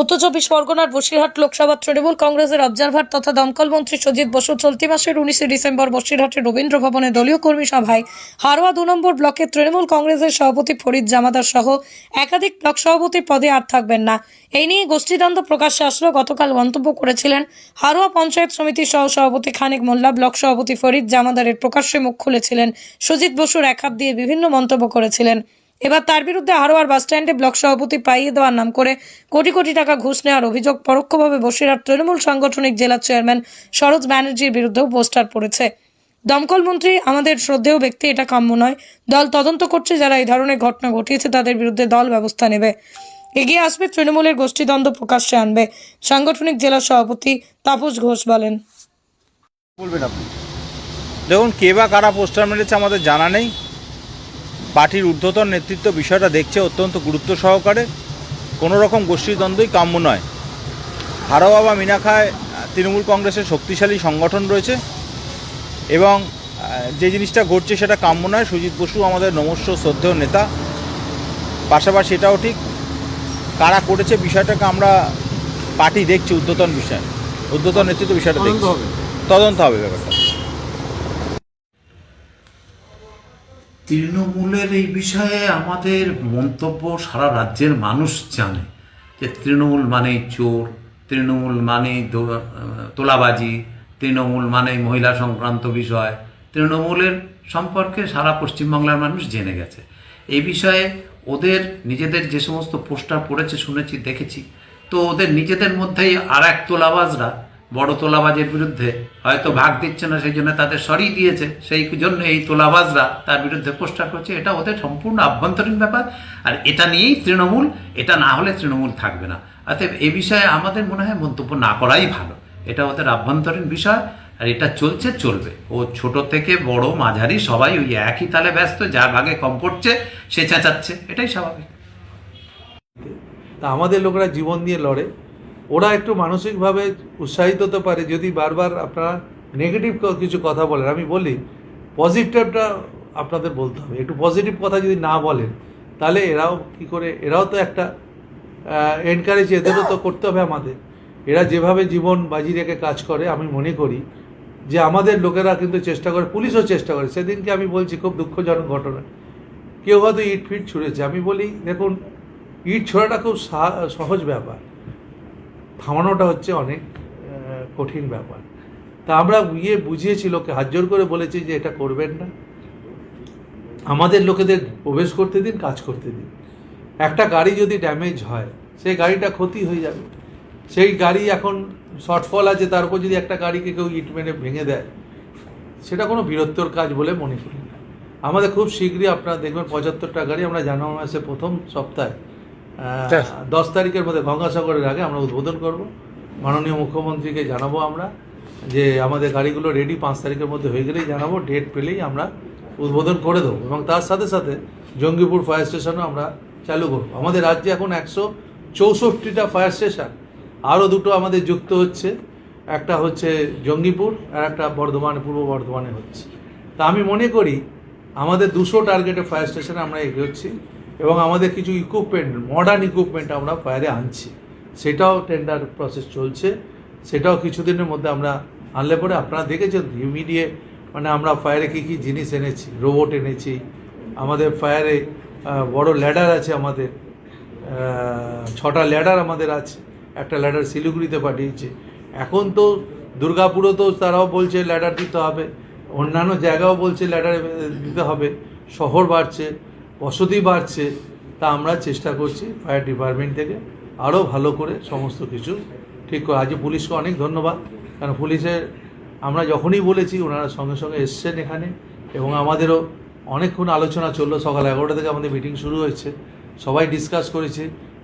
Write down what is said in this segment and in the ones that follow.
উত্তর চব্বিশ পরগনার বসিরহাট লোকসভা তৃণমূল কংগ্রেসের অবজারভার তথা দমকল মন্ত্রী সজিত বসু চলতি মাসের উনিশে ডিসেম্বর বসিরহাটের রবীন্দ্র ভবনে দলীয় কর্মী সভায় হারোয়া দু নম্বর ব্লকের তৃণমূল কংগ্রেসের সভাপতি ফরিদ জামাদার সহ একাধিক ব্লক সভাপতির পদে আর থাকবেন না। এই নিয়ে গোষ্ঠীদ্বন্দ্ব প্রকাশ্যে আসলো। গতকাল মন্তব্য করেছিলেন হারোয়া পঞ্চায়েত সমিতির সহ সভাপতি খানিক মোল্লা। ব্লক সভাপতি ফরিদ জামাদারের প্রকাশ্যে মুখ খুলেছিলেন। সুজিত বসুর এক হাত দিয়ে বিভিন্ন মন্তব্য করেছিলেন। এবার তার বিরুদ্ধে হারোয়ার বাসস্ট্যান্ডে ব্লক সভাপতি পাইয়ে দেওয়ার নাম করে কোটি কোটি টাকা ঘুষ নেওয়ার অভিযোগ পরোক্ষভাবে বসিরহাট তৃণমূল সাংগঠনিক জেলা চেয়ারম্যান সরোজ ব্যানার্জির বিরুদ্ধেও পোস্টার পড়েছে। দমকল মন্ত্রী, আমাদের শ্রদ্ধেয় ব্যক্তি, এটা কাম্য নয়। দল তদন্ত করছে, যারা এই ধরনের ঘটনা ঘটিয়েছে তাদের বিরুদ্ধে দল ব্যবস্থা নেবে। এগিয়ে আসবে তৃণমূলের গোষ্ঠীদ্বন্দ্ব প্রকাশ্যে আনবে। সাংগঠনিক জেলা সভাপতি তাপস ঘোষ বলেন। বলবেন আপনি? দেখুন, কে বা কারা পোস্টার মেরেছে আমাদের জানা নেই। পার্টির ঊর্ধ্বতন নেতৃত্ব বিষয়টা দেখছে অত্যন্ত গুরুত্ব সহকারে। কোনো রকম গোষ্ঠীদ্বন্দ্বই কাম্য নয়। হারোয়া বা মিনাখায় তৃণমূল কংগ্রেসের শক্তিশালী সংগঠন রয়েছে এবং যে জিনিসটা ঘটছে সেটা কাম্য নয়। সুজিত বসু আমাদের নমস্য শ্রদ্ধেয় নেতা। পাশাপাশি এটাও ঠিক কারা করেছে বিষয়টাকে আমরা পার্টি দেখছি ঊর্ধ্বতন বিষয়। ঊর্ধ্বতন নেতৃত্ব বিষয়টা দেখছে। তদন্ত হবে ব্যাপারটা। তৃণমূলের এই বিষয়ে আমাদের মন্তব্য সারা রাজ্যের মানুষ জানে যে তৃণমূল মানেই চোর, তৃণমূল মানেই তোলাবাজি, তৃণমূল মানেই মহিলা সংক্রান্ত বিষয়। তৃণমূলের সম্পর্কে সারা পশ্চিমবাংলার মানুষ জেনে গেছে। এই বিষয়ে ওদের নিজেদের যে সমস্ত পোস্টার পড়েছে, শুনেছি, দেখেছি। তো ওদের নিজেদের মধ্যেই আর এক তোলাবাজরা বড় তোলাবাজের বিরুদ্ধে হয়তো ভাগ দিচ্ছে না, সেই জন্য তাদের সরিয়ে দিয়েছে। সেই জন্য এই তোলাবাজরা তার বিরুদ্ধে পোস্টার করছে। এটা ওদের সম্পূর্ণ আভ্যন্তরীণ ব্যাপার। আর এটা নিয়েই তৃণমূল, এটা না হলে তৃণমূল থাকবে না। অতএব এ বিষয়ে আমাদের মনে হয় মন্তব্য না করাই ভালো। এটা ওদের আভ্যন্তরীণ বিষয়, আর এটা চলছে, চলবে। ও ছোট থেকে বড় মাঝারি সবাই ওই একই তালে ব্যস্ত, যার ভাগে কম পড়ছে, সে চেঁচাচ্ছে। এটাই স্বাভাবিক। তা আমাদের লোকেরা জীবন দিয়ে লড়ে। ওরা একটু মানসিকভাবে উৎসাহিত হতে পারে যদি বারবার আপনারা নেগেটিভ কিছু কথা বলেন। আমি বলি পজিটিভটা আপনাদের বলতে হবে। একটু পজিটিভ কথা যদি না বলেন, তাহলে এরাও কি করে, এরাও তো একটা এনকারেজ এদেরও তো করতে হবে আমাদের। এরা যেভাবে জীবন বাজি রেখে কাজ করে, আমি মনে করি যে আমাদের লোকেরা কিন্তু চেষ্টা করে, পুলিশও চেষ্টা করে। সেদিনকে আমি বলছি, খুব দুঃখজনক ঘটনা। কেউ হয়তো ইট ফিট ছুঁড়েছে। আমি বলি, দেখুন, ইট ছোড়াটা খুব সহজ ব্যাপার। থামানোটা হচ্ছে অনেক কঠিন ব্যাপার। তা আমরা গিয়ে বুঝিয়েছি লোককে, হাত জোর করে বলেছি যে এটা করবেন না। আমাদের লোকেদের প্রবেশ করতে দিন, কাজ করতে দিন। একটা গাড়ি যদি ড্যামেজ হয়, সেই গাড়িটা ক্ষতি হয়ে যাবে। সেই গাড়ি এখন শর্টফল আছে, তার উপর যদি একটা গাড়িকে কেউ ইট মেরে ভেঙে দেয়, সেটা কোনো বীরত্বর কাজ বলে মনে করি না। আমাদের খুব শীঘ্রই আপনারা দেখবেন, পঁচাত্তরটা গাড়ি আমরা জানুয়ারি মাসে প্রথম সপ্তাহে. দশ তারিখের মধ্যে গঙ্গাসাগরের আগে আমরা উদ্বোধন করব। মাননীয় মুখ্যমন্ত্রীকে জানাব আমরা যে আমাদের গাড়িগুলো রেডি পাঁচ তারিখের মধ্যে হয়ে গেলেই জানাব ডেট পেলেই আমরা উদ্বোধন করে দেবো এবং তার সাথে সাথে জঙ্গিপুর ফায়ার স্টেশনও আমরা চালু করব। আমাদের রাজ্যে এখন একশো চৌষট্টিটা ফায়ার স্টেশন আরও দুটো আমাদের যুক্ত হচ্ছে। একটা হচ্ছে জঙ্গিপুর আর একটা বর্ধমানে, পূর্ব বর্ধমানে হচ্ছে। তা আমি মনে করি আমাদের দুশো টার্গেটে ফায়ার স্টেশনে আমরা এগোচ্ছি। এবং আমাদের কিছু ইকুইপমেন্ট মডার্ন ইকুইপমেন্ট আমরা ফায়ারে আনছি। সেটাও টেন্ডার প্রসেস চলছে। সেটাও কিছুদিনের মধ্যে আমরা আনলে পরে আপনারা দেখেছেন ইমিডিয়েট মানে আমরা ফায়ারে কী কী জিনিস এনেছি রোবট এনেছি। আমাদের ফায়ারে বড় ল্যাডার আছে আমাদের। ছটা ল্যাডার আমাদের আছে। একটা ল্যাডার শিলিগুড়িতে পাঠিয়েছে। এখন তো দুর্গাপুরও তো তারাও বলছে ল্যাডার দিতে হবে। অন্যান্য জায়গাও বলছে ল্যাডার দিতে হবে। শহর বাড়ছে। বসতি বাড়ছে, তা আমরা চেষ্টা করছি ফায়ার ডিপার্টমেন্ট থেকে আরও ভালো করে সমস্ত কিছু ঠিক করে। আজকে পুলিশকে অনেক ধন্যবাদ, কারণ পুলিশের আমরা যখনই বলেছি ওনারা সঙ্গে সঙ্গে এসছেন এখানে এবং আমাদেরও অনেকক্ষণ আলোচনা চলল। সকাল এগারোটা থেকে আমাদের মিটিং শুরু হয়েছে, সবাই ডিসকাস করেছে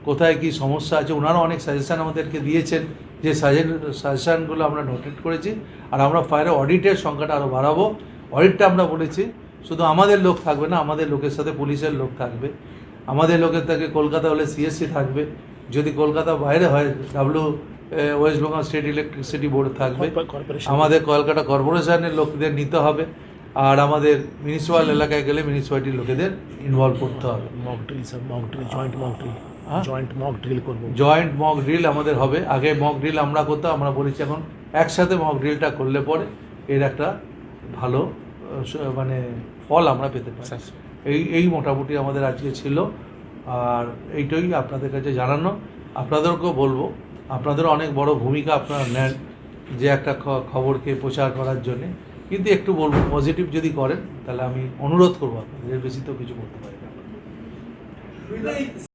কোথায় কি সমস্যা আছে। ওনারা অনেক সাজেশান আমাদেরকে দিয়েছেন যে সাজেন সাজেশানগুলো আমরা নোটেট করেছি। আর আমরা ফায়ারের অডিটের সংখ্যাটা আরও বাড়াবো। অডিটটা আমরা বলেছি শুধু আমাদের লোক থাকবে না আমাদের লোকের সাথে পুলিশের লোক থাকবে। আমাদের লোকের থেকে কলকাতা হলে সিএসসি থাকবে। যদি কলকাতা বাইরে হয় W West Bengal state electricity board থাকবে। আমাদের কলকাতা কর্পোরেশনের লোকদের নিতে হবে। আর আমাদের মিউনিসিপ্যাল এলাকায় গেলে মিউনিসিপ্যালিটির লোকেদের ইনভলভ করতে হবে। Mock drill sir mock drill joint mock drill joint mock drill করব। জয়েন্ট মক ড্রিল আমাদের হবে। আগে মক ড্রিল আমরা করতাম আমরা বলেছি এখন একসাথে মক ড্রিলটা করলে পরে এর একটা ভালো মানে ফল আমরা পেতে পারি। এই এই মোটামুটি আমাদের আজকে ছিল। আর এইটাই আপনাদের কাছে জানানো। আপনাদেরকেও বলব আপনাদের অনেক বড় ভূমিকা আপনারা নেন যে একটা খবরকে প্রচার করার জন্যে। কিন্তু একটু বলব পজিটিভ যদি করেন তাহলে আমি অনুরোধ করব আপনাদের বেশি তো কিছু করতে পারি না।